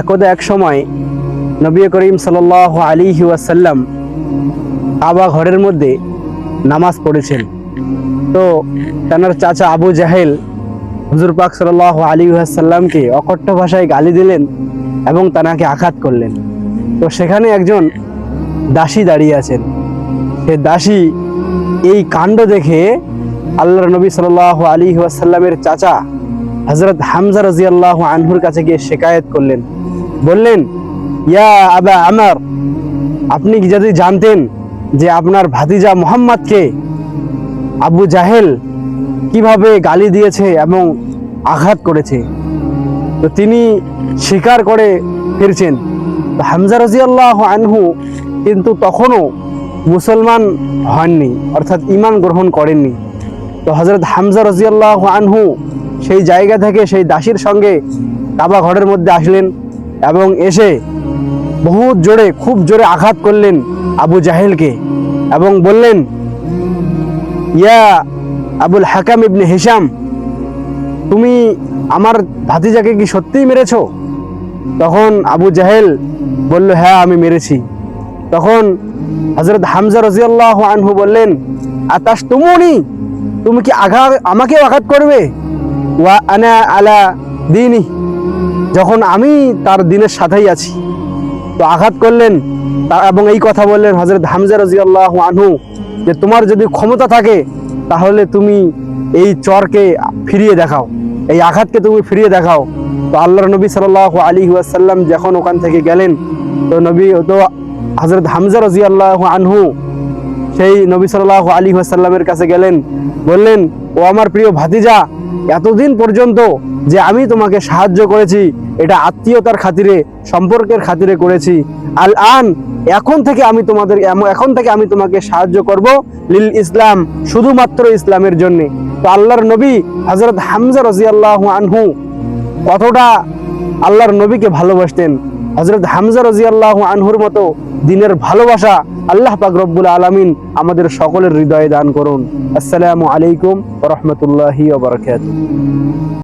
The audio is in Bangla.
একদা এক সময় নবী করিম সাল আলী ওয়াসাল্লাম কাবা ঘরের মধ্যে নামাজ পড়েছেন। তো তার চাচা আবু জাহেল হুজুর পাক সাল আলী ওয়াসাল্লামকে অকট্ট ভাষায় গালি দিলেন এবং তানাকে আঘাত করলেন। তো সেখানে একজন দাসী দাঁড়িয়ে আছেন। সে দাসী এই কাণ্ড দেখে আল্লাহর নবী সাল আলী ওয়াসাল্লামের চাচা হজরত হামজা রাজিয়াল্লাহ আনহুর কাছে গিয়ে শেকায়ত করলেন। বললেন, ইয়া আবা আমার, আপনি কি যদি জানতেন যে আপনার ভাতিজা মোহাম্মদকে আবু জাহেল কীভাবে গালি দিয়েছে এবং আঘাত করেছে, তো তিনি স্বীকার করে ফিরছেন। হামজা রাজিয়াল্লাহ আনহু কিন্তু তখনও মুসলমান হননি, অর্থাৎ ইমান গ্রহণ করেননি। তো হজরত হামজা রাজিয়াল্লাহ আনহু সেই জায়গা থেকে সেই দাসীর সঙ্গে কাবা ঘরের মধ্যে আসলেন। এবং এসে বহুত জোরে, খুব জোরে আঘাত করলেন আবু জাহেলকে এবং বললেন, ইয়া আবুল হাকাম ইবনে হিসাম তুমি আমার ভাতিজাকে কি সত্যিই মেরেছ? তখন আবু জাহেল বলল হ্যাঁ আমি মেরেছি। তখন হজরত হামজা রাজিয়াল্লাহ আনহু বললেন আতাস তুমুনি, তুমি কি আঘাত আমাকেও আঘাত করবে? ওয়া আনা আলা দিনই যখন আমি তার দিনের সাথেই আছি, তো আঘাত করলেন এবং এই কথা বললেন হজরত হামজা রাজিয়াল্লাহ আনহু যে তোমার যদি ক্ষমতা থাকে, তাহলে তুমি এই চরকে ফিরিয়ে দেখাও। এই আঘাতকে তুমি ফিরিয়ে দেখাও। তো আল্লাহর নবী সাল আলী ওয়াসাল্লাম যখন ওখান থেকে গেলেন, তো নবী, তো হজরত হামজা রাজিয়াল্লাহ আনহু সেই নবী সাল্লাহ আলী ওয়াসাল্লামের কাছে গেলেন, বললেন, ও আমার প্রিয় ভাতিজা, এতদিন পর্যন্ত যে আমি তোমাকে সাহায্য করেছি, এটা আত্মীয়তার খাতিরে, সম্পর্কের খাতিরে করেছি। আল আন, এখন থেকে আমি তোমাদের এখন থেকে আমি তোমাকে সাহায্য করব লিল ইসলাম, শুধুমাত্র ইসলামের জন্য। তো আল্লাহর নবী হজরত হামজা রাজিয়াল্লাহ আনহু কতটা আল্লাহর নবীকে ভালোবাসতেন। হজরত হামজা রাজিয়াল্লাহ আনহুর মতো দিনের ভালোবাসা আল্লাহ পাক রব্বুল আলামিন আমাদের সকলের হৃদয়ে দান করুন। আসসালামু আলাইকুম রহমতুল্লাহি ওবরাকাতুহু